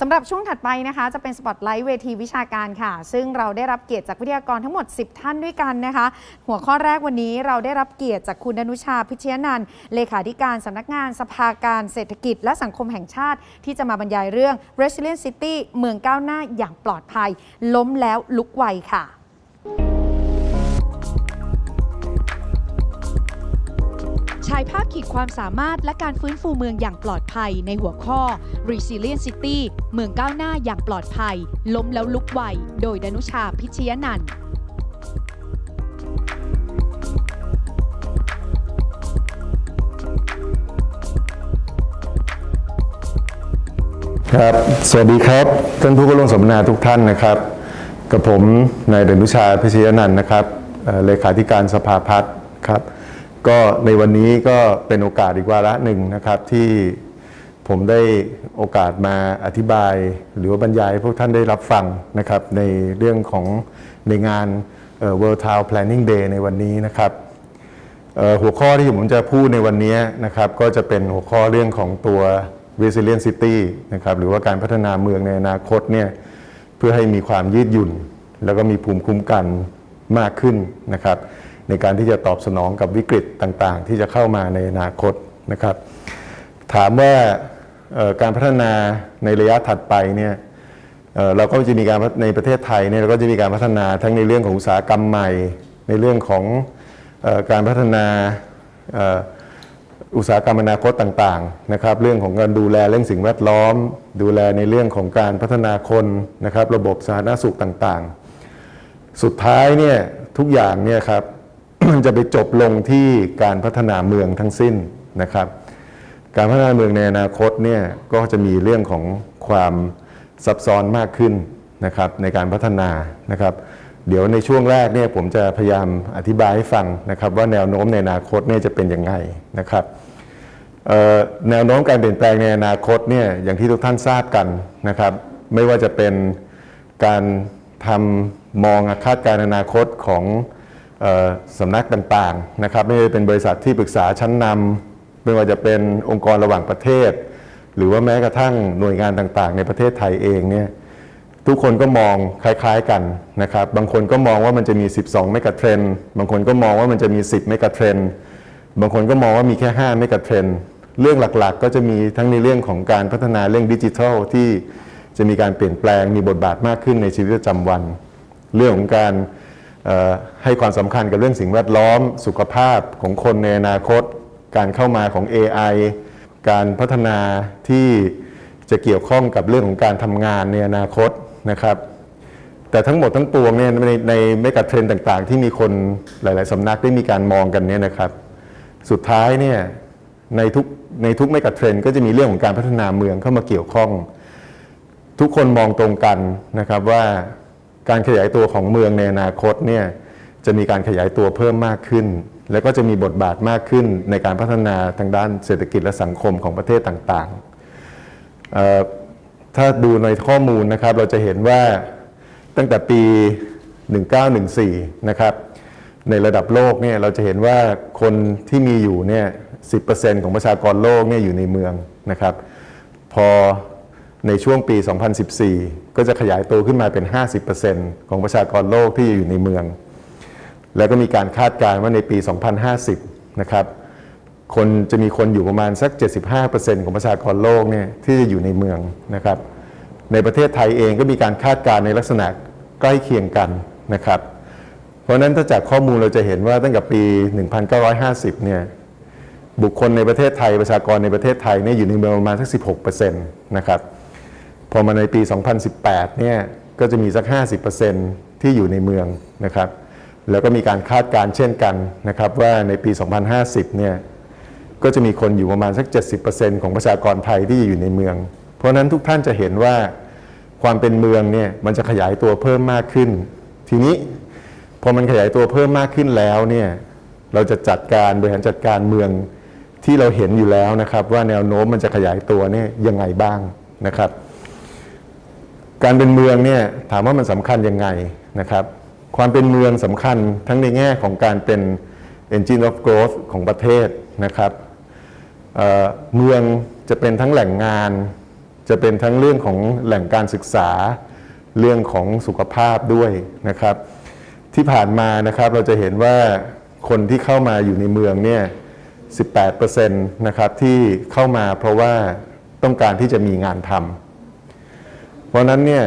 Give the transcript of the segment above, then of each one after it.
สำหรับช่วงถัดไปนะคะ จะเป็นสปอตไลท์เวทีวิชาการค่ะ ซึ่งเราได้รับเกียรติจากวิทยากรทั้งหมด 10 ท่านด้วยกันนะคะ หัวข้อแรกวันนี้เราได้รับเกียรติจากคุณอนุชาพิชยนันท์เลขาธิการสำนักงานสภาการเศรษฐกิจและสังคมแห่งชาติ ที่จะมาบรรยายเรื่อง Resilient City เมืองก้าวหน้าอย่างปลอดภัย ล้มแล้วลุกไวค่ะ ฉายภาพขีดความสามารถและการฟื้นฟูเมืองอย่างปลอดภัยในหัวข้อ Resilient City เมืองก้าวหน้าอย่างปลอดภัย ล้มแล้วลุกไวโดยดนุชาพิชยนันท์ครับ สวัสดีครับ ท่านผู้เข้าร่วมสัมมนาทุกท่านนะครับ กับผมนายเดนุชาพิชยนันท์นะครับเลขาธิการสภาพัฒน์ครับ ก็ในวันนี้ก็เป็นโอกาสอีกวาระหนึ่งนะครับที่ผมได้โอกาสมาอธิบาย หรือว่าบรรยายให้พวกท่านได้รับฟังนะครับในเรื่องของในงาน World Town Planning Day ในวันนี้นะครับหัวข้อที่ผมจะพูดในวันนี้นะครับก็จะเป็นหัวข้อเรื่องของตัว resilient city นะครับหรือว่าการพัฒนาเมืองในอนาคตเนี่ยเพื่อให้มีความยืดหยุ่น แล้วก็มีภูมิคุ้มกันมากขึ้นนะครับ ในการที่จะตอบสนองกับวิกฤตต่างๆ ที่จะเข้ามาในอนาคตนะครับ ถามว่าการพัฒนาในระยะถัดไปเนี่ยเราก็จะมีการในประเทศไทยเนี่ยเราก็จะมีการพัฒนาทั้งในเรื่องของอุตสาหกรรมใหม่ ในเรื่องของอการพัฒนาอุตสาหกรรมอนาคตต่างๆนะครับ เรื่องของการดูแลเรื่องสิ่งแวดล้อม ดูแลในเรื่องของการพัฒนาคนนะครับ ระบบสาธารณสุขต่างๆ สุดท้ายเนี่ยทุกอย่างเนี่ยครับ มันจะไปจบลงที่การพัฒนาเมืองทั้งสิ้นนะครับ การพัฒนาเมืองในอนาคตเนี่ยก็จะมีเรื่องของความซับซ้อนมากขึ้นนะครับในการพัฒนานะครับ เดี๋ยวในช่วงแรกเนี่ยผมจะพยายามอธิบายให้ฟังนะครับ ว่าแนวโน้มในอนาคตเนี่ยจะเป็นยังไงนะครับแนวโน้มการเปลี่ยนแปลงในอนาคตเนี่ยอย่างที่ทุกท่านทราบกันนะครับ ไม่ว่าจะเป็นการทำมองคาดการณ์อนาคตของ สำนักต่างๆนะครับไม่ว่าจะเป็นบริษัทที่ปรึกษาชั้นนำไม่ว่าจะเป็นองค์กรระหว่างประเทศ หรือว่าแม้กระทั่งหน่วยงานต่างๆ ในประเทศไทยเองเนี่ยทุกคนก็มองคล้ายๆกันนะครับบางคนก็มองว่ามันจะมี 12 เมกะเทรนด์บางคนก็มองว่ามันจะมี 10 เมกะเทรนด์บางคนก็มองว่ามีแค่ 5 เมกะเทรนด์เรื่องหลักๆ ก็จะมีทั้งในเรื่องของการพัฒนาเรื่องดิจิทัลที่จะมีการเปลี่ยนแปลงมีบทบาทมากขึ้นในชีวิตประจำวัน เรื่องของการ ให้ความสำคัญกับเรื่องสิ่งแวดล้อม สุขภาพของคนในอนาคต การเข้ามาของ AI การพัฒนาที่จะเกี่ยวข้องกับเรื่องของการทำงานในอนาคตนะครับ แต่ทั้งหมดทั้งปวงเนี่ยในในเมกะเทรนต่างๆ ที่มีคนหลาย ๆสำนักได้มีการมองกันเนี่ยนะครับ สุดท้ายเนี่ยในทุกในทุกเมกะเทรนก็จะมีเรื่องของการพัฒนาเมืองเข้ามาเกี่ยวข้อง ทุกคนมองตรงกันนะครับว่า การขยายตัวของเมืองในอนาคตเนี่ยจะมีการขยายตัวเพิ่มมากขึ้น แล้วก็จะมีบทบาทมากขึ้นในการพัฒนาทางด้านเศรษฐกิจและสังคมของประเทศต่างๆ ถ้าดูในข้อมูลนะครับเราจะเห็นว่าตั้งแต่ปี 1914 นะครับในระดับโลกเนี่ยเราจะเห็นว่าคนที่มีอยู่เนี่ย 10%ของประชากรโลกเนี่ยอยู่ในเมืองนะครับ พอ ในช่วงปี 2014 ก็จะขยายตัวขึ้นมาเป็น 50%ของประชากรโลกที่อยู่ในเมือง แล้วก็มีการคาดการณ์ว่าในปี 2050 นะครับ คนจะมีคนอยู่ประมาณสัก 75%ของประชากรโลกเนี่ยที่จะอยู่ในเมืองนะครับ ในประเทศไทยเองก็มีการคาดการณ์ในลักษณะใกล้เคียงกันนะครับ เพราะฉะนั้นถ้าจากข้อมูลเราจะเห็นว่าตั้งแต่ปี 1950 เนี่ยบุคคลในประเทศไทยประชากรในประเทศไทยเนี่ยอยู่ในเมืองประมาณสัก 16%นะครับ พอมาในปี 2018 เนี่ยก็จะมีสัก 50%ที่อยู่ในเมืองนะครับ แล้วก็มีการคาดการเช่นกันนะครับว่าในปี 2050 เนี่ยก็จะมีคนอยู่ประมาณสัก 70%ของประชากรไทยที่อยู่ในเมือง เพราะนั้นทุกท่านจะเห็นว่าความเป็นเมืองเนี่ยมันจะขยายตัวเพิ่มมากขึ้น ทีนี้พอมันขยายตัวเพิ่มมากขึ้นแล้วเนี่ยเราจะจัดการบริหารจัดการเมืองที่เราเห็นอยู่แล้วนะครับ ว่าแนวโน้มมันจะขยายตัวเนี่ยยังไงบ้างนะครับ การเป็นเมืองเนี่ยถามว่ามันสำคัญยังไงนะครับ ความเป็นเมืองสำคัญทั้งในแง่ของการเป็น engine of growth ของประเทศนะครับเเมืองจะเป็นทั้งแหล่งงาน จะเป็นทั้งเรื่องของแหล่งการศึกษา เรื่องของสุขภาพด้วยนะครับ ที่ผ่านมานะครับเราจะเห็นว่าคนที่เข้ามาอยู่ในเมืองเนี่ย 18%นะครับที่เข้ามาเพราะว่าต้องการที่จะมีงานทำ เพราะนั้นเนี่ย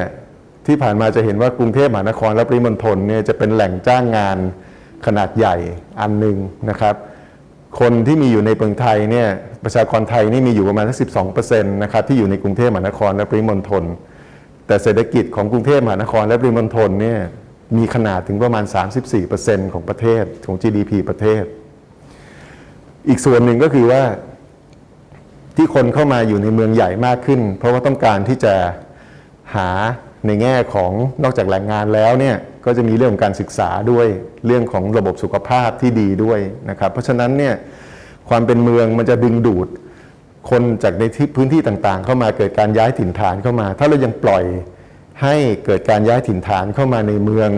ที่ผ่านมาจะเห็นว่ากรุงเทพมหานครและปริมณฑลเนี่ยจะเป็นแหล่งจ้างงานขนาดใหญ่อันหนึ่งนะครับ คนที่มีอยู่ในเมืองไทยเนี่ยประชากรไทยนี่มีอยู่ประมาณสัก12%นะครับที่อยู่ในกรุงเทพมหานครและปริมณฑลแต่เศรษฐกิจของกรุงเทพมหานครและปริมณฑลเนี่ยมีขนาดถึงประมาณ 34%ของประเทศของ GDP ประเทศ อีกส่วนหนึ่งก็คือว่าที่คนเข้ามาอยู่ในเมืองใหญ่มากขึ้น เพราะว่าต้องการที่จะ หาในแง่ของนอกจากแรงงานแล้วเนี่ยก็จะมีเรื่องของการศึกษาด้วยเรื่องของระบบสุขภาพที่ดีด้วยนะครับ เพราะฉะนั้นเนี่ยความเป็นเมืองมันจะดึงดูดคนจากในที่พื้นที่ต่างๆ เข้ามาเกิดการย้ายถิ่นฐานเข้ามา ถ้าเรายังปล่อยให้เกิดการย้ายถิ่นฐานเข้ามาในเมือง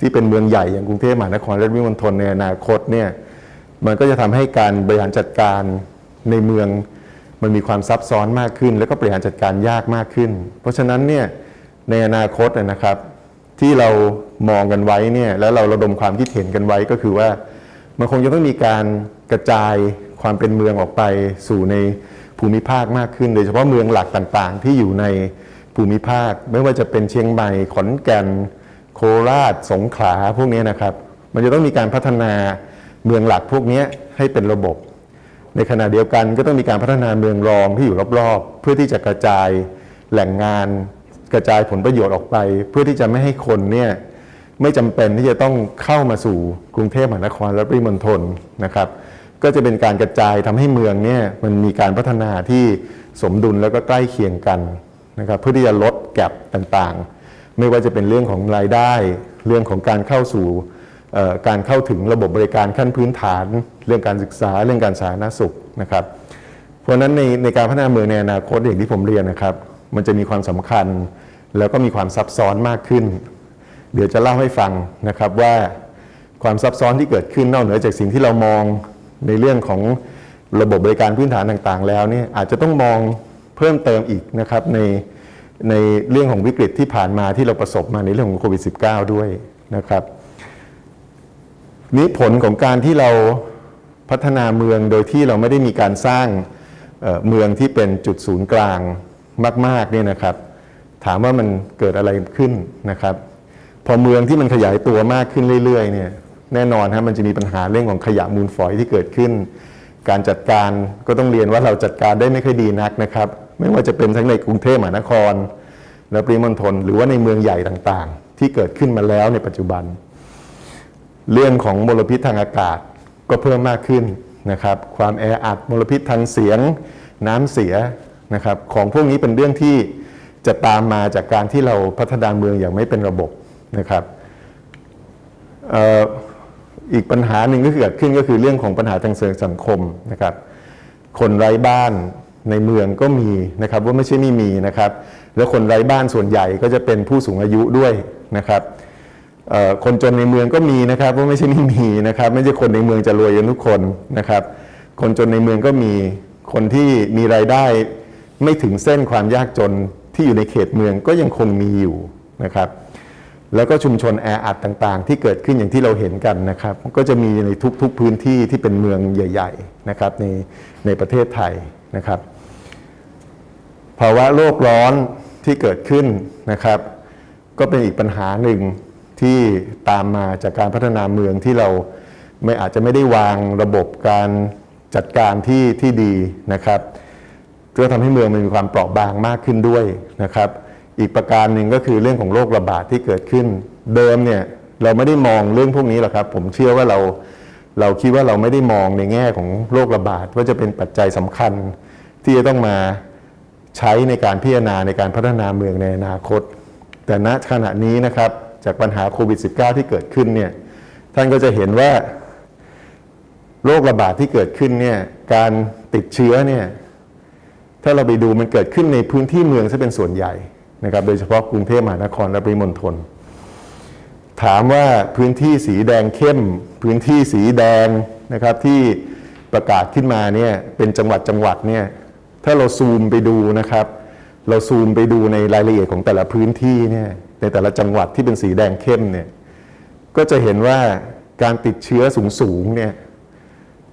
ที่เป็นเมืองใหญ่อย่างกรุงเทพมหานครและปริมณฑลในอนาคตเนี่ยมันก็จะทำให้การบริหารจัดการในเมือง มันมีความซับซ้อนมากขึ้น แล้วก็บริหารจัดการยากมากขึ้น เพราะฉะนั้นเนี่ยในอนาคตนะครับ ที่เรามองกันไว้เนี่ยแล้วเราระดมความคิดเห็นกันไว้ก็คือว่ามันคงจะต้องมีการกระจายความเป็นเมืองออกไปสู่ในภูมิภาคมากขึ้น โดยเฉพาะเมืองหลักต่างๆ ที่อยู่ในภูมิภาค ไม่ว่าจะเป็นเชียงใหม่ขอนแก่น โคราช สงขลาพวกนี้นะครับ มันจะต้องมีการพัฒนาเมืองหลักพวกนี้ให้เป็นระบบ ในขณะเดียวกันก็ต้องมีการพัฒนาเมืองรองที่อยู่รอบๆ เพื่อที่จะกระจายแหล่งงานกระจายผลประโยชน์ออกไป เพื่อที่จะไม่ให้คนเนี่ยไม่จำเป็นที่จะต้องเข้ามาสู่กรุงเทพมหานครและปริมณฑลนะครับ ก็จะเป็นการกระจายทำให้เมืองเนี่ยมันมีการพัฒนาที่สมดุลแล้วก็ใกล้เคียงกันนะครับเพื่อที่จะลดแกลบต่างๆ ไม่ว่าจะเป็นเรื่องของรายได้ เรื่องของการเข้าสู่ การเข้าถึงระบบบริการขั้นพื้นฐาน เรื่องการศึกษาเรื่องการสาธารณสุขนะครับ เพราะฉะนั้นในในการพัฒนาเมืองในอนาคตอย่างที่ผมเรียนนะครับ มันจะมีความสำคัญแล้วก็มีความซับซ้อนมากขึ้น เดี๋ยวจะเล่าให้ฟังนะครับว่าความซับซ้อนที่เกิดขึ้นนอกเหนือจากสิ่งที่เรามองในเรื่องของระบบบริการพื้นฐานต่างๆ แล้วเนี่ยอาจจะต้องมองเพิ่มเติมอีกนะครับในในเรื่องของวิกฤตที่ผ่านมาที่เราประสบมาในเรื่องของโควิด -19 ด้วยนะครับ นี้ผลของการที่เราพัฒนาเมืองโดยที่เราไม่ได้มีการสร้างเอ่อเมืองที่เป็นจุดศูนย์กลางมากๆเนี่ยนะครับ ถามว่ามันเกิดอะไรขึ้นนะครับ พอเมืองที่มันขยายตัวมากขึ้นเรื่อยๆเนี่ยแน่นอนฮะมันจะมีปัญหาเรื่องของขยะมูลฝอยที่เกิดขึ้น การจัดการก็ต้องเรียนว่าเราจัดการได้ไม่ค่อยดีนักนะครับ ไม่ว่าจะเป็นทั้งในกรุงเทพมหานคร และปริมณฑลหรือว่าในเมืองใหญ่ต่างๆ ที่เกิดขึ้นมาแล้วในปัจจุบัน เรื่องของมลพิษทางอากาศก็เพิ่มมากขึ้นนะครับ ความแออัดมลพิษทางเสียงน้ำเสียนะครับ ของพวกนี้เป็นเรื่องที่จะตามมาจากการที่เราพัฒนาเมืองอย่างไม่เป็นระบบนะครับอีกปัญหาหนึ่งก็เกิดขึ้นก็คือเรื่องของปัญหาทางเชิงสังคมนะครับ คนไร้บ้านในเมืองก็มีนะครับว่าไม่ใช่ไม่มีนะครับ แล้วคนไร้บ้านส่วนใหญ่ก็จะเป็นผู้สูงอายุด้วยนะครับ คนจนในเมืองก็มีนะครับว่าไม่ใช่ไม่มีนะครับ ไม่ใช่คนในเมืองจะรวยกันทุกคนนะครับ คนจนในเมืองก็มีคนที่มีรายได้ไม่ถึงเส้นความยากจนที่อยู่ในเขตเมืองก็ยังคงมีอยู่นะครับ แล้วก็ชุมชนแออัดต่างๆ ที่เกิดขึ้นอย่างที่เราเห็นกันนะครับ ก็จะมีในทุกๆพื้นที่ที่เป็นเมืองใหญ่ ๆนะครับในในประเทศไทยนะครับภาวะโลกร้อนที่เกิดขึ้นนะครับ ก็เป็นอีกปัญหาหนึ่ง ที่ตามมาจากการพัฒนาเมืองที่เราไม่อาจจะไม่ได้วางระบบการจัดการที่ที่ดีนะครับก็ทำให้เมืองมันมีความเปราะบางมากขึ้นด้วยนะครับ อีกประการหนึ่งก็คือเรื่องของโรคระบาดที่เกิดขึ้น เดิมเนี่ยเราไม่ได้มองเรื่องพวกนี้หรอกครับ ผมเชื่อว่าเราเราคิดว่าเราไม่ได้มองในแง่ของโรคระบาดว่าจะเป็นปัจจัยสำคัญ ที่จะต้องมาใช้ในการพิจารณาในการพัฒนาเมืองในอนาคต แต่ณขณะนี้นะครับ จากปัญหาโควิด -19 ที่เกิดขึ้นเนี่ยท่านก็จะเห็นว่าโรคระบาดที่เกิดขึ้นเนี่ยการติดเชื้อเนี่ยถ้าเราไปดูมันเกิดขึ้นในพื้นที่เมืองซะเป็นส่วนใหญ่นะครับ โดยเฉพาะกรุงเทพมหานครและปริมณฑลถามว่าพื้นที่สีแดงเข้ม พื้นที่สีแดงนะครับที่ประกาศขึ้นมาเนี่ยเป็นจังหวัดจังหวัดเนี่ยถ้าเราซูมไปดูนะครับ เราซูมไปดูในรายละเอียดของแต่ละพื้นที่เนี่ย ในแต่ละจังหวัดที่เป็นสีแดงเข้มเนี่ยก็จะเห็นว่าการติดเชื้อสูงๆเนี่ย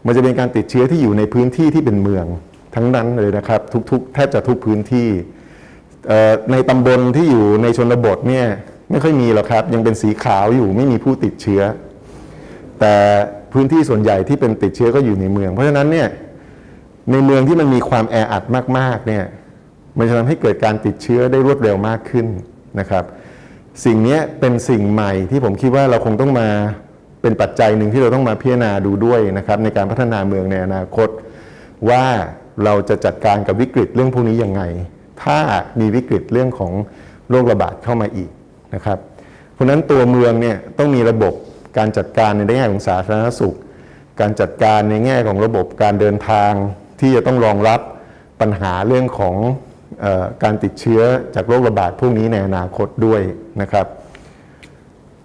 มันจะเป็นการติดเชื้อที่อยู่ในพื้นที่ที่เป็นเมืองทั้งนั้นเลยนะครับ ทุกๆแทบจะทุกพื้นที่ในตำบลที่อยู่ในชนบทเนี่ยไม่ค่อยมีหรอกครับ ยังเป็นสีขาวอยู่ไม่มีผู้ติดเชื้อ แต่พื้นที่ส่วนใหญ่ที่เป็นติดเชื้อก็อยู่ในเมือง เพราะฉะนั้นเนี่ยในเมืองที่มันมีความแออัดมากๆเนี่ยมันจะทำให้เกิดการติดเชื้อได้รวดเร็วมากขึ้นนะครับ สิ่งนี้เป็นสิ่งใหม่ที่ผมคิดว่าเราคงต้องมาเป็นปัจจัยหนึ่งที่เราต้องมาพิจารณาดูด้วยนะครับในการพัฒนาเมืองในอนาคต ว่าเราจะจัดการกับวิกฤตเรื่องพวกนี้ยังไง ถ้ามีวิกฤตเรื่องของโรคระบาดเข้ามาอีกนะครับเพราะนั้นตัวเมืองเนี่ยต้องมีระบบการจัดการในแง่ของสาธารณสุข การจัดการในแง่ของระบบการเดินทางที่จะต้องรองรับปัญหาเรื่องของ การติดเชื้อจากโรคระบาดพวกนี้ในอนาคตด้วยนะครับ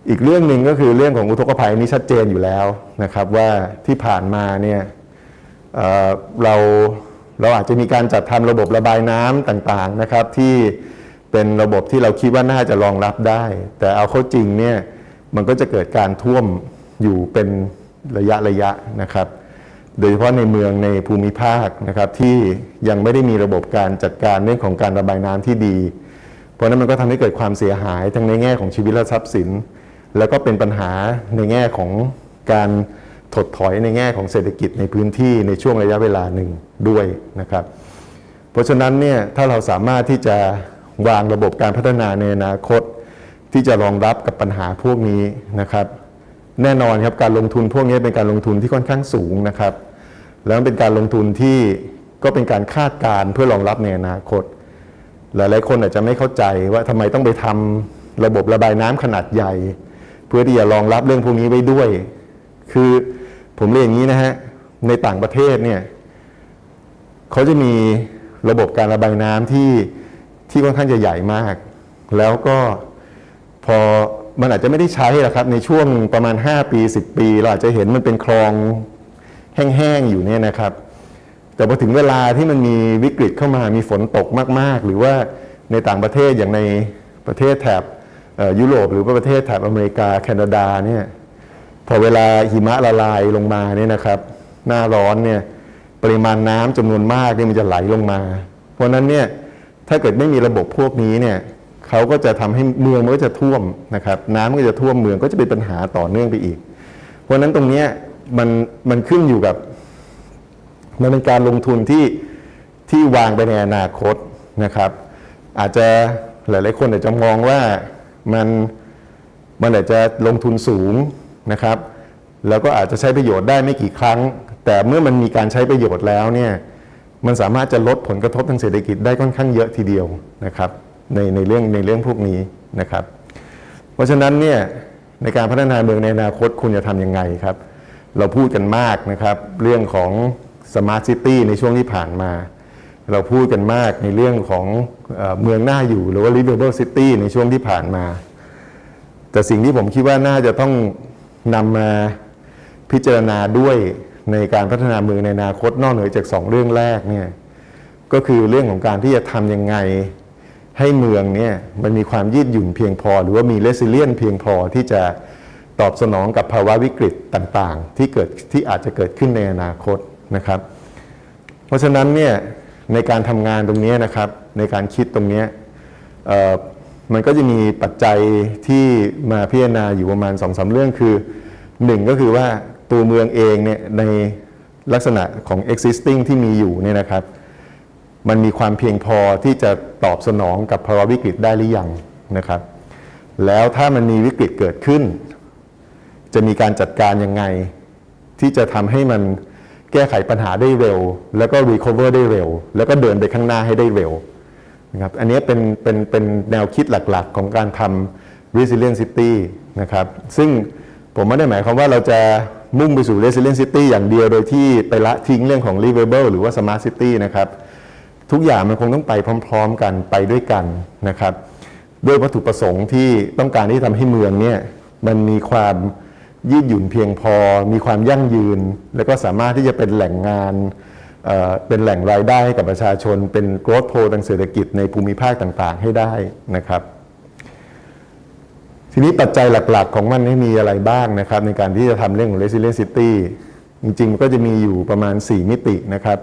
อีกเรื่องหนึ่งก็คือเรื่องของอุทกภัยนี่ชัดเจนอยู่แล้วนะครับว่าที่ผ่านมาเนี่ยเเราเราอาจจะมีการจัดทำระบบระบายน้ำต่างๆนะครับที่เป็นระบบที่เราคิดว่าน่าจะรองรับได้ แต่เอาเข้าจริงเนี่ยมันก็จะเกิดการท่วมอยู่เป็นระยะระยะนะครับ โดยเฉพาะในเมืองในภูมิภาคนะครับที่ยังไม่ได้มีระบบการจัดการเรื่องของการระบายน้ำที่ดี เพราะนั้นมันก็ทำให้เกิดความเสียหายทั้งในแง่ของชีวิตและทรัพย์สิน แล้วก็เป็นปัญหาในแง่ของการถดถอยในแง่ของเศรษฐกิจในพื้นที่ในช่วงระยะเวลาหนึ่งด้วยนะครับ เพราะฉะนั้นเนี่ยถ้าเราสามารถที่จะวางระบบการพัฒนาในอนาคต ที่จะรองรับกับปัญหาพวกนี้นะครับ แน่นอนครับการลงทุนพวกนี้เป็นการลงทุนที่ค่อนข้างสูงนะครับ แล้วเป็นการลงทุนที่ก็เป็นการคาดการณ์เพื่อรองรับในอนาคต หลายๆคนอาจจะไม่เข้าใจว่าทำไมต้องไปทำระบบระบายน้ำขนาดใหญ่ เพื่อที่จะรองรับเรื่องพวกนี้ไว้ด้วย คือผมเรียนอย่างนี้นะฮะในต่างประเทศเนี่ยเขาจะมีระบบการระบายน้ำที่ที่ค่อนข้างจะใหญ่มาก แล้วก็พอ มันอาจจะไม่ได้ใช้หรอกครับ ในช่วงประมาณ 5 ปี 10 ปี เราอาจจะเห็นมันเป็นคลองแห้งๆอยู่เนี่ยนะครับ แต่พอถึงเวลาที่มันมีวิกฤตเข้ามามีฝนตกมาก ๆ หรือว่าในต่างประเทศอย่างในประเทศแถบยุโรปหรือประเทศแถบอเมริกาแคนาดาเนี่ยพอเวลาหิมะละลายลงมาเนี่ยนะครับ หน้าร้อนเนี่ยปริมาณน้ำจำนวนมากเนี่ยมันจะไหลลงมา เพราะนั้นเนี่ยถ้าเกิดไม่มีระบบพวกนี้เนี่ย เขาก็จะทำให้เมืองมันก็จะท่วมนะครับ น้ำมันก็จะท่วมเมืองก็จะเป็นปัญหาต่อเนื่องไปอีก เพราะฉะนั้นตรงนี้มันมันขึ้นอยู่กับ มันเป็นการลงทุนที่ที่วางไปในอนาคตนะครับ อาจจะหลาย ๆ คนอาจจะมองว่ามันมันอาจจะลงทุนสูงนะครับ แล้วก็อาจจะใช้ประโยชน์ได้ไม่กี่ครั้ง แต่เมื่อมันมีการใช้ประโยชน์แล้วเนี่ยมันสามารถจะลดผลกระทบทางเศรษฐกิจได้ค่อนข้างเยอะทีเดียวนะครับ ในในเรื่องในเรื่องพวกนี้นะครับ เพราะฉะนั้นเนี่ยในการพัฒนาเมืองในอนาคตคุณจะทำยังไงครับ เราพูดกันมากนะครับ เรื่องของ Smart City ในช่วงที่ผ่านมา เราพูดกันมากในเรื่องของเมืองน่าอยู่หรือว่า Livable City ในช่วงที่ผ่านมา แต่สิ่งที่ผมคิดว่าน่าจะต้องนำมาพิจารณาด้วยในการพัฒนาเมืองในอนาคตนอกเหนือจากสองเรื่องแรกเนี่ยก็คือเรื่องของการที่จะทำยังไง ให้เมืองเนี่ยมันมีความยืดหยุ่นเพียงพอ หรือว่ามีเลสเลียนเพียงพอที่จะตอบสนองกับภาวะวิกฤตต่างๆ ที่เกิดที่อาจจะเกิดขึ้นในอนาคตนะครับ เพราะฉะนั้นเนี่ยในการทำงานตรงนี้นะครับ ในการคิดตรงนี้มันก็จะมีปัจจัยที่มาพิจารณาอยู่ประมาณ2อสาเรื่องคือหนึ่งก็คือว่าตัวเมืองเองเนี่ยในลักษณะของ existing ที่มีอยู่เนี่ยนะครับ มันมีความเพียงพอที่จะตอบสนองกับภาวะวิกฤตได้หรือยังนะครับ แล้วถ้ามันมีวิกฤตเกิดขึ้น จะมีการจัดการยังไง ที่จะทำให้มันแก้ไขปัญหาได้เร็ว แล้วก็ recover ได้เร็ว แล้วก็เดินไปข้างหน้าให้ได้เร็วนะครับอันนี้เป็นเป็นเป็นแนวคิดหลักๆ ของการทำ resilient city นะครับซึ่งผมไม่ได้หมายความว่าเราจะมุ่งไปสู่ resilient city อย่างเดียวโดยที่ไปละทิ้งเรื่องของ livable หรือว่า smart city นะครับ ทุกอย่างมันคงต้องไปพร้อม ๆ กันไปด้วยกันนะครับด้วยวัตถุประสงค์ที่ต้องการที่ทำให้เมืองเนี่ยมันมีความยืดหยุ่นเพียงพอ มีความยั่งยืน แล้วก็สามารถที่จะเป็นแหล่งงานเเป็นแหล่งรายได้ให้กับประชาชน เป็น growth pole ทางเศรษฐกิจในภูมิภาคต่างๆ ให้ได้นะครับ ทีนี้ปัจจัยหลักๆ ของมันมีอะไรบ้างนะครับ ในการที่จะทำเรื่องของ resilient city จริงๆก็จะมีอยู่ประมาณ 4 มิตินะครับ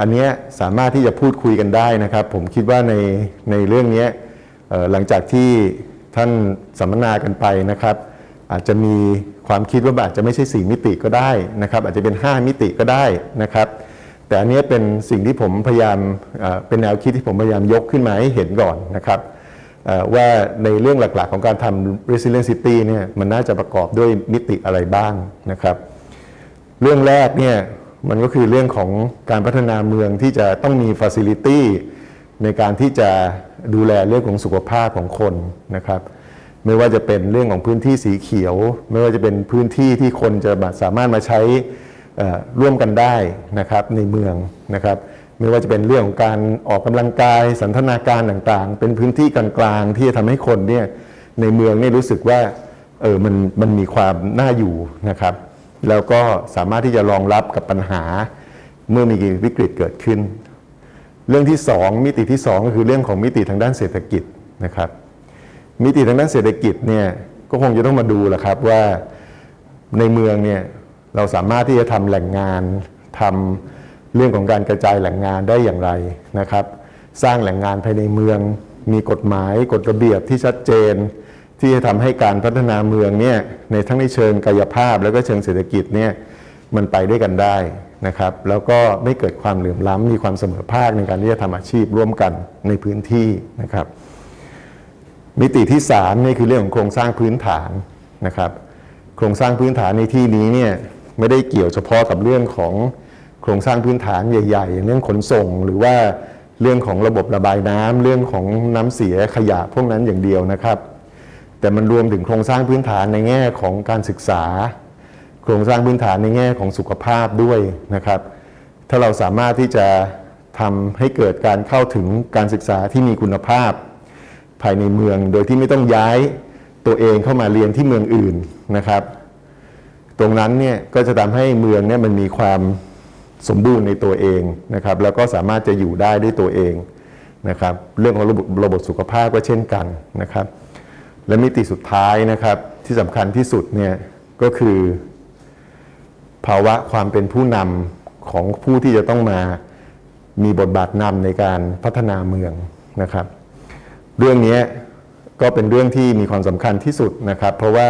อันเนี้ยสามารถที่จะพูดคุยกันได้นะครับ ผมคิดว่าในในเรื่องนี้หลังจากที่ท่านสัมมนากันไปนะครับ อาจจะมีความคิดว่าอาจจะไม่ใช่ 4 มิติก็ได้นะครับ อาจจะเป็น 5 มิติก็ได้นะครับ แต่อันเนี้ยเป็นสิ่งที่ผมพยายามเป็นแนวคิดที่ผมพยายามยกขึ้นมาให้เห็นก่อนนะครับว่าในเรื่องหลักๆของการทำ resilient city เนี่ยมันน่าจะประกอบด้วยมิติอะไรบ้างนะครับ เรื่องแรกเนี่ย มันก็คือเรื่องของการพัฒนาเมืองที่จะต้องมี facility ในการที่จะดูแลเรื่องของสุขภาพของคนนะครับ ไม่ว่าจะเป็นเรื่องของพื้นที่สีเขียว ไม่ว่าจะเป็นพื้นที่ที่คนจะสามารถมาใช้ร่วมกันได้นะครับในเมืองนะครับ ไม่ว่าจะเป็นเรื่องของการออกกำลังกายสันทนาการต่างๆ เป็นพื้นที่กลางๆที่จะทำให้คนเนี่ยในเมืองเนี่ยรู้สึกว่าเออมันมันมีความน่าอยู่นะครับ แล้วก็สามารถที่จะรองรับกับปัญหาเมื่อมีวิกฤตเกิดขึ้น เรื่องที่ 2 มิติที่ 2 ก็คือเรื่องของมิติทางด้านเศรษฐกิจนะครับ มิติทางด้านเศรษฐกิจเนี่ยก็คงจะต้องมาดูแหละครับว่าในเมืองเนี่ยเราสามารถที่จะทำแหล่งงานทำเรื่องของการกระจายแหล่งงานได้อย่างไรนะครับ สร้างแหล่งงานภายในเมือง มีกฎหมายกฎระเบียบที่ชัดเจน ที่จะทำให้การพัฒนาเมืองเนี่ยในทั้งในเชิงกายภาพ แล้วก็เชิงเศรษฐกิจเนี่ยมันไปด้วยกันได้นะครับ แล้วก็ไม่เกิดความเหลื่อมล้ำมีความเสมอภาคในการที่จะทำอาชีพร่วมกันในพื้นที่นะครับ มิติที่3นี่คือเรื่องของโครงสร้างพื้นฐานนะครับ โครงสร้างพื้นฐานในที่นี้เนี่ยไม่ได้เกี่ยวเฉพาะกับเรื่องของโครงสร้างพื้นฐานใหญ่ๆอย่เรื่องขนส่งหรือว่าเรื่องของระบบระบายน้ำเรื่องของน้ำเสียขยะพวกนั้นอย่างเดียวนะครับ แต่มันรวมถึงโครงสร้างพื้นฐานในแง่ของการศึกษา โครงสร้างพื้นฐานในแง่ของสุขภาพด้วยนะครับ ถ้าเราสามารถที่จะทำให้เกิดการเข้าถึงการศึกษาที่มีคุณภาพ ภายในเมืองโดยที่ไม่ต้องย้ายตัวเองเข้ามาเรียนที่เมืองอื่นนะครับ ตรงนั้นเนี่ยก็จะทำให้เมืองเนี่ยมันมีความสมบูรณ์ในตัวเองนะครับ แล้วก็สามารถจะอยู่ได้ด้วยตัวเองนะครับ เรื่องของระบบระบบสุขภาพก็เช่นกันนะครับ และมิติสุดท้ายนะครับที่สำคัญที่สุดเนี่ยก็คือ ภาวะความเป็นผู้นำของผู้ที่จะต้องมามีบทบาทนำในการพัฒนาเมืองนะครับ เรื่องนี้ก็เป็นเรื่องที่มีความสำคัญที่สุดนะครับ เพราะว่า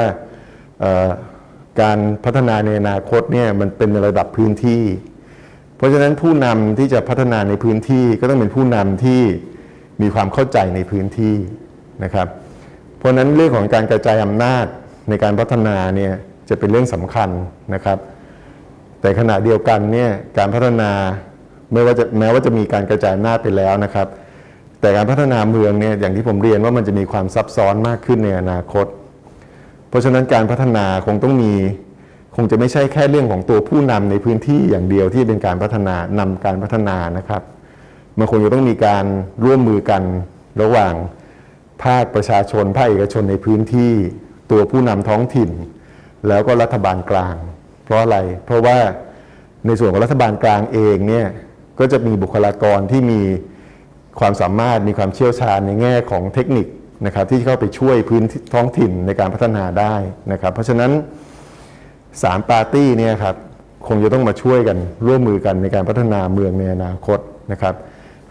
การพัฒนาในอนาคตเนี่ยมันเป็นในระดับพื้นที่ เพราะฉะนั้นผู้นำที่จะพัฒนาในพื้นที่ก็ต้องเป็นผู้นำที่มีความเข้าใจในพื้นที่นะครับ ราะนั้นเรื่องของการกระจายอำนาจในการพัฒนาเนี่ยจะเป็นเรื่องสำคัญนะครับ แต่ขณะเดียวกันเนี่ยการพัฒนาไม่ว่าจะแม้ว่าจะมีการกระจายอำนาจไปแล้วนะครับ แต่การพัฒนาเมืองเนี่ยอย่างที่ผมเรียนว่ามันจะมีความซับซ้อนมากขึ้นในอนาคต เพราะฉะนั้นการพัฒนาคงต้องมีคงจะไม่ใช่แค่เรื่องของตัวผู้นำในพื้นที่อย่างเดียวที่เป็นการพัฒนานำการพัฒนานะครับ มันคงจะต้องมีการร่วมมือกันระหว่าง ภาคประชาชนภาคเอกชนในพื้นที่ ตัวผู้นำท้องถิ่น แล้วก็รัฐบาลกลาง เพราะอะไร เพราะว่าในส่วนของรัฐบาลกลางเองเนี่ยก็จะมีบุคลากรที่มีความสามารถมีความเชี่ยวชาญในแง่ของเทคนิคนะครับที่เข้าไปช่วยพื้นท้องถิ่นในการพัฒนาได้นะครับ เพราะฉะนั้นสามปาร์ตี้เนี่ยครับคงจะต้องมาช่วยกันร่วมมือกันในการพัฒนาเมืองในอนาคตนะครับ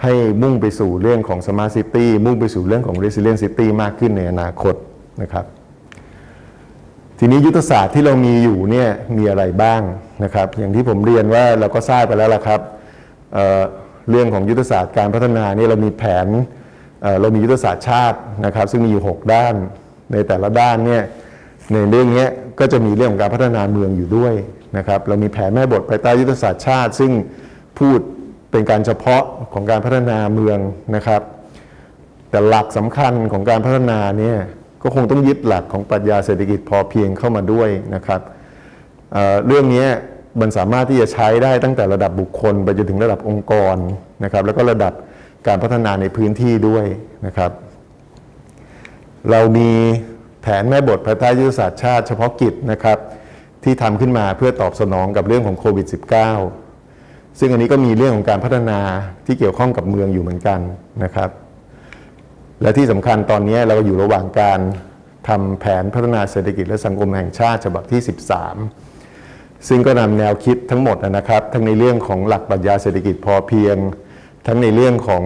ให้มุ่งไปสู่เรื่องของ Smart City มุ่งไปสู่เรื่องของ Resilient City มากขึ้นในอนาคตนะครับทีนี้ยุทธศาสตร์ที่เรามีอยู่เนี่ยมีอะไรบ้างนะครับ อย่างที่ผมเรียนว่าเราก็ทราบไปแล้วละครับเเรื่องของยุทธศาสตร์การพัฒนาเนี่ยเรามีแผนเเรามียุทธศาสตร์ชาตินะครับ ซึ่งมีอยู่ 6 ด้านในแต่ละด้านเนี่ยในเรื่องนี้ก็จะมีเรื่องของการพัฒนาเมืองอยู่ด้วยนะครับ เรามีแผนแม่บทภายใต้ยุทธศาสตร์ชาติ ซึ่งพูด เป็นการเฉพาะของการพัฒนาเมืองนะครับ แต่หลักสำคัญของการพัฒนาเนี่ยก็คงต้องยึดหลักของปรัชญาเศรษฐกิจพอเพียงเข้ามาด้วยนะครับเเรื่องนี้มันสามารถที่จะใช้ได้ตั้งแต่ระดับบุคคล ไปจนถึงระดับองค์กรนะครับแล้วก็ระดับการพัฒนาในพื้นที่ด้วยนะครับ เรามีแผนแม่บทภายใต้ยุทธศาสตร์ชาติเฉพาะกิจนะครับที่ทำขึ้นมาเพื่อตอบสนองกับเรื่องของโควิด -19 ซึ่งอันนี้ก็มีเรื่องของการพัฒนาที่เกี่ยวข้องกับเมืองอยู่เหมือนกันนะครับ และที่สำคัญตอนนี้เราอยู่ระหว่างการทำแผนพัฒนาเศรษฐกิจและสังคมแห่งชาติฉบับที่ 13 ซึ่งก็นำแนวคิดทั้งหมดนะครับ ทั้งในเรื่องของหลักปรัชญาเศรษฐกิจพอเพียง ทั้งในเรื่องของ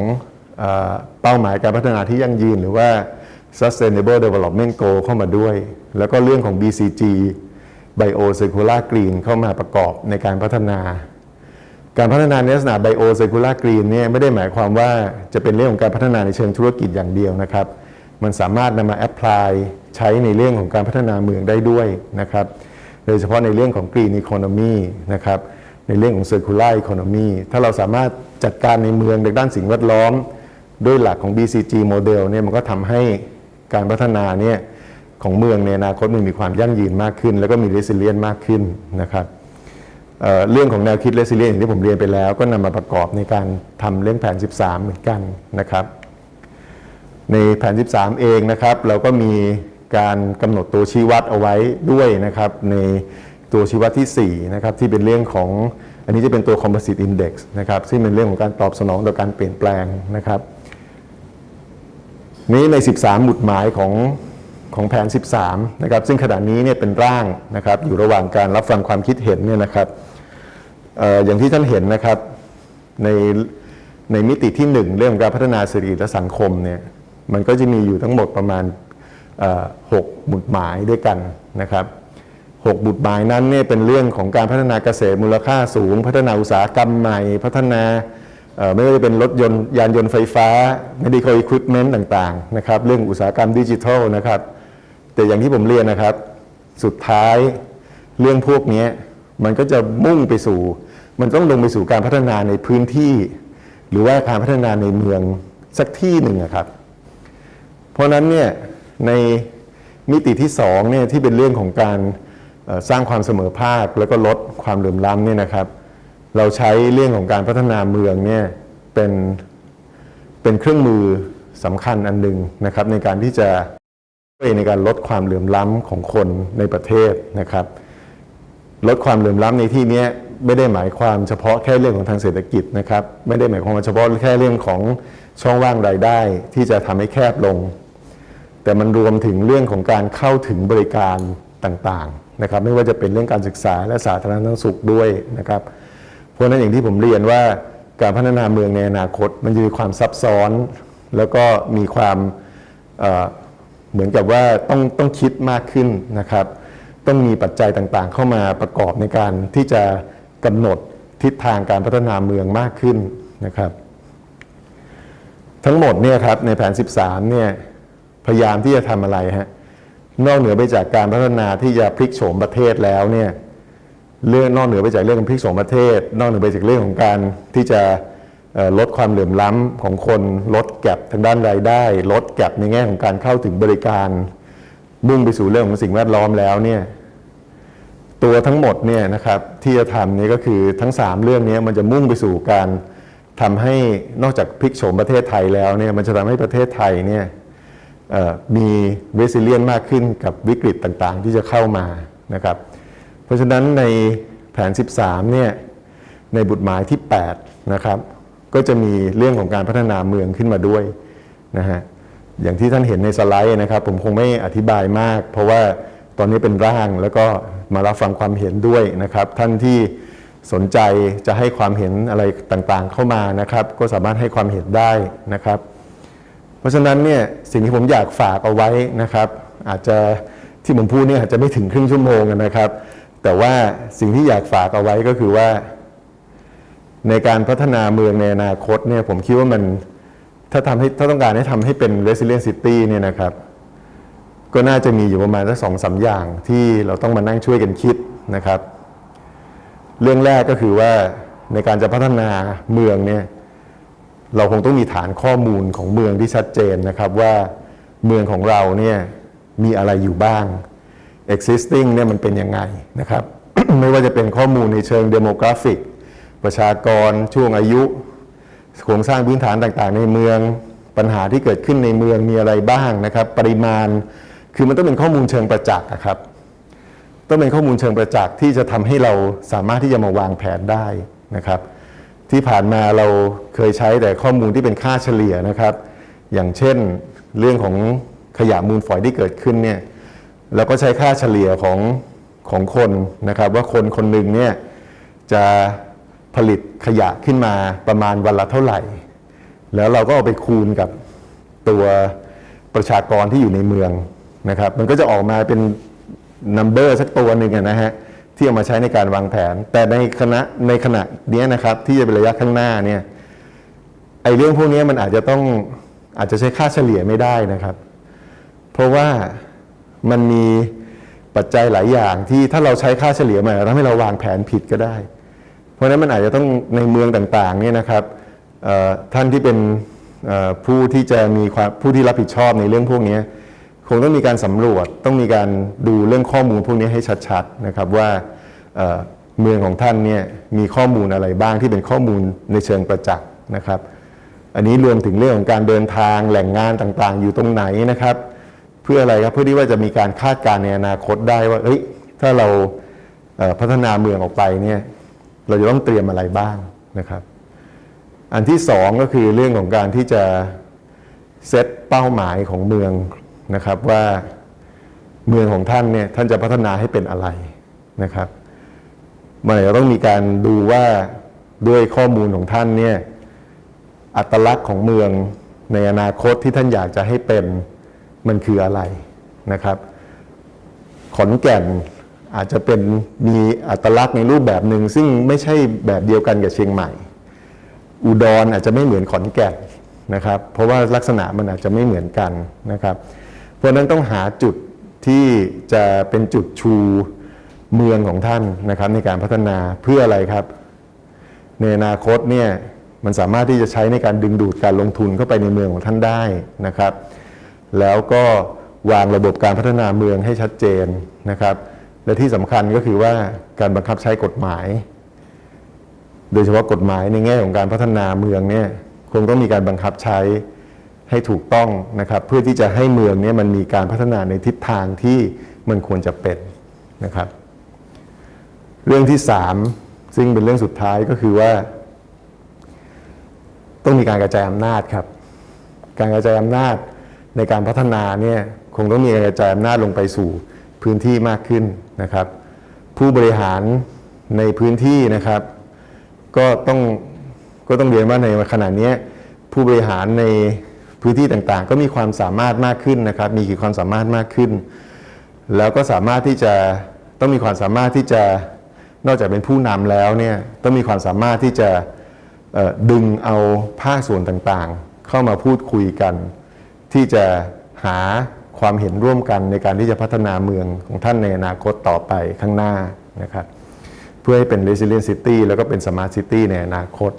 เป้าหมายการพัฒนาที่ยั่งยืน หรือว่า sustainable development goal เข้ามาด้วย แล้วก็เรื่องของ BCG bio circular green เข้ามาประกอบในการพัฒนา การพัฒนาในลักษณะ bio circular green เนี่ยไม่ได้หมายความว่าจะเป็นเรื่องของการพัฒนาในเชิงธุรกิจอย่างเดียวนะครับ มันสามารถนำมาแอพพลายใช้ในเรื่องของการพัฒนาเมืองได้ด้วยนะครับ โดยเฉพาะในเรื่องของ green economy นะครับ ในเรื่องของ circular economy ถ้าเราสามารถจัดการในเมืองในด้านสิ่งแวดล้อม ด้วยหลักของ BCG โมเดลเนี่ยมันก็ทำให้การพัฒนาเนี่ยของเมืองในอนาคตมันมีความยั่งยืนมากขึ้น แล้วก็มี resilient มากขึ้นนะครับ เเรื่องของแนวคิด resilient อย่างที่ผมเรียนไปแล้ว ก็นำมาประกอบในการทำเรื่องแผน 13 เหมือนกันนะครับ ในแผน 13 เองนะครับ เราก็มีการกำหนดตัวชี้วัดเอาไว้ด้วยนะครับ ในตัวชี้วัดที่4นะครับที่เป็นเรื่องของอันนี้จะเป็นตัว composite index นะครับซึ่งเป็นเรื่องของการตอบสนองต่อการเปลี่ยนแปลงนะครับ นี้ใน 13 หมุดหมายของของแผน 13 นะครับ ซึ่งขณะนี้เนี่ยเป็นร่างนะครับ อยู่ระหว่างการรับฟังความคิดเห็นเนี่ยนะครับ อย่างที่ท่านเห็นนะครับในในมิติที่ 1 เรื่องการพัฒนาเศรษฐกิจและสังคมเนี่ยมันก็จะมีอยู่ทั้งหมดประมาณหกหมุดหมายด้วยกันนะครับหกหมุดหมายนั้นเนี่ยเป็นเรื่องของการพัฒนาเกษตรมูลค่าสูง พัฒนาอุตสาหกรรมใหม่ พัฒนาไม่ว่าจะเป็นรถยนต์ยานยนต์ไฟฟ้า medical equipment ต่างๆนะครับเรื่องอุตสาหกรรมดิจิทัลนะครับแต่อย่างที่ผมเรียนนะครับ สุดท้ายเรื่องพวกนี้มันก็จะมุ่งไปสู่ มันต้องลงไปสู่การพัฒนาในพื้นที่ หรือว่าการพัฒนาในเมืองสักที่หนึ่งครับ เพราะนั้นเนี่ยในมิติที่สองเนี่ยที่เป็นเรื่องของการสร้างความเสมอภาค แล้วก็ลดความเหลื่อมล้ำเนี่ยนะครับ เราใช้เรื่องของการพัฒนาเมืองเนี่ยเป็นเป็นเครื่องมือสำคัญอันหนึ่งนะครับ ในการที่จะช่วยในการลดความเหลื่อมล้ำของคนในประเทศนะครับ ลดความเหลื่อมล้ำในที่นี้ ไม่ได้หมายความเฉพาะแค่เรื่องของทางเศรษฐกิจนะครับ ไม่ได้หมายความเฉพาะแค่เรื่องของช่องว่างรายได้ ที่จะทำให้แคบลง แต่มันรวมถึงเรื่องของการเข้าถึงบริการต่างๆนะครับ ไม่ว่าจะเป็นเรื่องการศึกษาและสาธารณสุขด้วยนะครับ เพราะนั้นอย่างที่ผมเรียนว่าการพัฒนาเมืองในอนาคต มันจะมีความซับซ้อน แล้วก็มีความเเหมือนกับว่าต้องต้องคิดมากขึ้นนะครับ ต้องมีปัจจัยต่างๆ เข้ามาประกอบในการที่จะ กำหนดทิศทางการพัฒนาเมืองมากขึ้นนะครับ ทั้งหมดเนี่ยครับในแผน 13เนี่ยพยายามที่จะทำอะไรฮะนอกเหนือไปจากการพัฒนาที่จะพลิกโฉมประเทศแล้วเนี่ยเรื่องนอกเหนือไปจากเรื่องของพลิกโฉมประเทศ นอกเหนือไปจากเรื่องของการที่จะลดความเหลื่อมล้ำของคนลดแก็บทางด้านรายได้ ลดแก็บในแง่ของการเข้าถึงบริการ มุ่งไปสู่เรื่องของสิ่งแวดล้อมแล้วเนี่ย ตัวทั้งหมดเนี่ยนะครับที่จะทำนี่ก็คือทั้ง 3 เรื่องนี้มันจะมุ่งไปสู่การทำให้นอกจากพลิกโฉมประเทศไทยแล้วเนี่ยมันจะทำให้ประเทศไทยเนี่ยมี resilient มากขึ้นกับวิกฤตต่างๆ ที่จะเข้ามานะครับเพราะฉะนั้นในแผน 13เนี่ยในบุตรหมายที่8นะครับก็จะมีเรื่องของการพัฒนาเมืองขึ้นมาด้วยนะฮะอย่างที่ท่านเห็นในสไลด์นะครับ ผมคงไม่อธิบายมาก เพราะว่า ตอนนี้เป็นร่างแล้วก็มารับฟังความเห็นด้วยนะครับ ท่านที่สนใจจะให้ความเห็นอะไรต่างๆเข้ามานะครับ ก็สามารถให้ความเห็นได้นะครับ เพราะฉะนั้นเนี่ยสิ่งที่ผมอยากฝากเอาไว้นะครับ อาจจะที่ผมพูดเนี่ยอาจจะไม่ถึงครึ่งชั่วโมงนะครับ แต่ว่าสิ่งที่อยากฝากเอาไว้ก็คือว่า ในการพัฒนาเมืองในอนาคตเนี่ยผมคิดว่ามันถ้าทำให้ถ้าต้องการให้ทำให้เป็น resilient city เนี่ยนะครับ ก็น่าจะมีอยู่ประมาณสักสองสามอย่างที่เราต้องมานั่งช่วยกันคิดนะครับ เรื่องแรกก็คือว่าในการจะพัฒนาเมืองเนี่ยเราคงต้องมีฐานข้อมูลของเมืองที่ชัดเจนนะครับว่าเมืองของเราเนี่ยมีอะไรอยู่บ้าง existing เนี่ยมันเป็นยังไงนะครับ ไม่ว่าจะเป็นข้อมูลในเชิง demographic ประชากรช่วงอายุโครงสร้างพื้นฐานต่างๆ ในเมืองปัญหาที่เกิดขึ้นในเมืองมีอะไรบ้างนะครับ ปริมาณ คือมันต้องเป็นข้อมูลเชิงประจักษ์อะครับ ต้องเป็นข้อมูลเชิงประจักษ์ที่จะทำให้เราสามารถที่จะมาวางแผนได้นะครับ ที่ผ่านมาเราเคยใช้แต่ข้อมูลที่เป็นค่าเฉลี่ยนะครับ อย่างเช่นเรื่องของขยะมูลฝอยที่เกิดขึ้นเนี่ยเราก็ใช้ค่าเฉลี่ยของของคนนะครับว่าคนคนหนึ่งเนี่ยจะผลิตขยะขึ้นมาประมาณวันละเท่าไหร่ แล้วเราก็เอาไปคูณกับตัวประชากรที่อยู่ในเมือง นะครับมันก็จะออกมาเป็นนัมเบอร์สักตัวหนึ่งนะฮะที่เอามาใช้ในการวางแผน แต่ในคณะในขณะนี้นะครับที่จะเป็นระยะข้างหน้าเนี่ยไอเรื่องพวกนี้มันอาจจะต้องอาจจะใช้ค่าเฉลี่ยไม่ได้นะครับ เพราะว่ามันมีปัจจัยหลายอย่างที่ถ้าเราใช้ค่าเฉลี่ยมาทำให้เราวางแผนผิดก็ได้ เพราะนั้นมันอาจจะต้องในเมืองต่างๆเนี่ยนะครับท่านที่เป็นผู้ที่จะมีความผู้ที่รับผิดชอบในเรื่องพวกนี้ คงต้องมีการสำรวจต้องมีการดูเรื่องข้อมูลพวกนี้ให้ชัดๆนะครับว่าเมืองของท่านเนี่ยมีข้อมูลอะไรบ้างที่เป็นข้อมูลในเชิงประจักษ์นะครับ อันนี้รวมถึงเรื่องของการเดินทางแหล่งงานต่างๆ อยู่ตรงไหนนะครับ เพื่ออะไรครับเพื่อที่ว่าจะมีการคาดการณ์ในอนาคตได้ว่าเอ้ยถ้าเราพัฒนาเมืองออกไปเนี่ยเราจะต้องเตรียมอะไรบ้างนะครับ อันที่สองก็คือเรื่องของการที่จะเซตเป้าหมายของเมือง นะครับว่าเมืองของท่านเนี่ยท่านจะพัฒนาให้เป็นอะไรนะครับมันจะต้องมีการดูว่าด้วยข้อมูลของท่านเนี่ยอัตลักษณ์ของเมืองในอนาคตที่ท่านอยากจะให้เป็นมันคืออะไรนะครับ ขอนแก่นอาจจะเป็นมีอัตลักษณ์ในรูปแบบหนึ่งซึ่งไม่ใช่แบบเดียวกันกับเชียงใหม่ อุดรอาจจะไม่เหมือนขอนแก่นนะครับ เพราะว่าลักษณะมันอาจจะไม่เหมือนกันนะครับ เพราะนั้นต้องหาจุดที่จะเป็นจุดชูเมืองของท่านนะครับในการพัฒนาเพื่ออะไรครับ ในอนาคตเนี่ยมันสามารถที่จะใช้ในการดึงดูดการลงทุนเข้าไปในเมืองของท่านได้นะครับ แล้วก็วางระบบการพัฒนาเมืองให้ชัดเจนนะครับ และที่สำคัญก็คือว่าการบังคับใช้กฎหมาย โดยเฉพาะกฎหมายในแง่ของการพัฒนาเมืองเนี่ยคงต้องมีการบังคับใช้ ให้ถูกต้องนะครับ เพื่อที่จะให้เมืองนี่มันมีการพัฒนาในทิศทางที่มันควรจะเป็นนะครับ เรื่องที่สามซึ่งเป็นเรื่องสุดท้ายก็คือว่า ต้องมีการกระจายอำนาจครับ การกระจายอำนาจในการพัฒนาเนี่ยคงต้องมีการกระจายอำนาจลงไปสู่พื้นที่มากขึ้นนะครับ ผู้บริหารในพื้นที่นะครับ ก็ต้องก็ต้องเรียนว่าในขณะนี้ผู้บริหารใน พื้นที่ต่างๆ ก็มีความสามารถมากขึ้นนะครับ มีขีดความสามารถมากขึ้น แล้วก็สามารถที่จะต้องมีความสามารถที่จะนอกจากเป็นผู้นำแล้วเนี่ยต้องมีความสามารถที่จะดึงเอาภาคส่วนต่างๆ เข้ามาพูดคุยกัน ที่จะหาความเห็นร่วมกันในการที่จะพัฒนาเมืองของท่านในอนาคตต่อไปข้างหน้านะครับเพื่อให้เป็น resilient city แล้วก็เป็น smart city ในอนาคต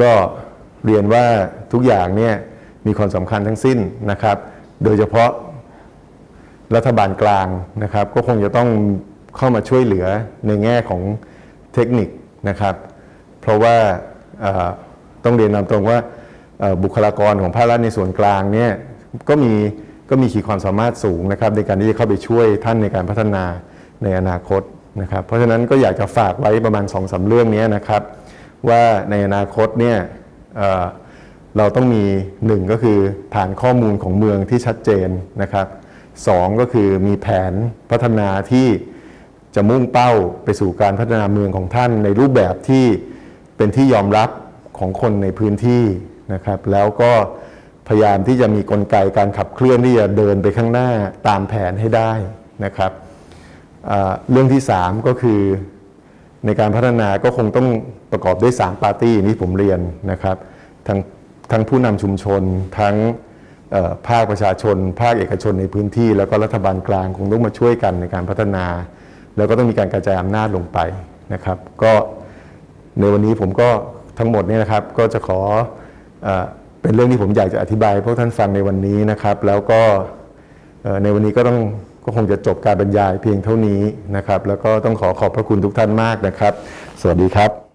ก็เรียนว่าทุกอย่างเนี่ย มีความสำคัญทั้งสิ้นนะครับ โดยเฉพาะรัฐบาลกลางนะครับ ก็คงจะต้องเข้ามาช่วยเหลือในแง่ของเทคนิคนะครับ เพราะว่าต้องเรียนนำตรงว่าบุคลากรของภาครัฐในส่วนกลางเนี่ยก็มีก็มีขีดความสามารถสูงนะครับ ในการที่จะเข้าไปช่วยท่านในการพัฒนาในอนาคตนะครับ เพราะฉะนั้นก็อยากจะฝากไว้ประมาณ2อสาเรื่องนี้นะครับ ว่าในอนาคตเนี่ย เราต้องมีหนึ่งก็คือฐานข้อมูลของเมืองที่ชัดเจนนะครับสองก็คือมีแผนพัฒนาที่จะมุ่งเป้าไปสู่การพัฒนาเมืองของท่าน ในรูปแบบที่เป็นที่ยอมรับของคนในพื้นที่นะครับแล้วก็พยายามที่จะมีกลไกการขับเคลื่อนที่จะเดินไปข้างหน้าตามแผนให้ได้นะครับเรื่องที่ 3 ก็คือในการพัฒนาก็คงต้องประกอบด้วย 3 ปาร์ตี้อย่างที่ผมเรียนนะครับทั้ง ทั้งผู้นำชุมชน ทั้งภาคประชาชน ภาคเอกชนในพื้นที่ แล้วก็รัฐบาลกลางคงต้องมาช่วยกันในการพัฒนา แล้วก็ต้องมีการกระจายอำนาจลงไปนะครับ ก็ในวันนี้ผมก็ทั้งหมดเนี่ยนะครับก็จะขอเอเป็นเรื่องที่ผมอยากจะอธิบายพวกท่านฟังในวันนี้นะครับ แล้วก็ในวันนี้ก็ต้องก็คงจะจบการบรรยายเพียงเท่านี้นะครับ แล้วก็ต้องขอขอบพระคุณทุกท่านมากนะครับ สวัสดีครับ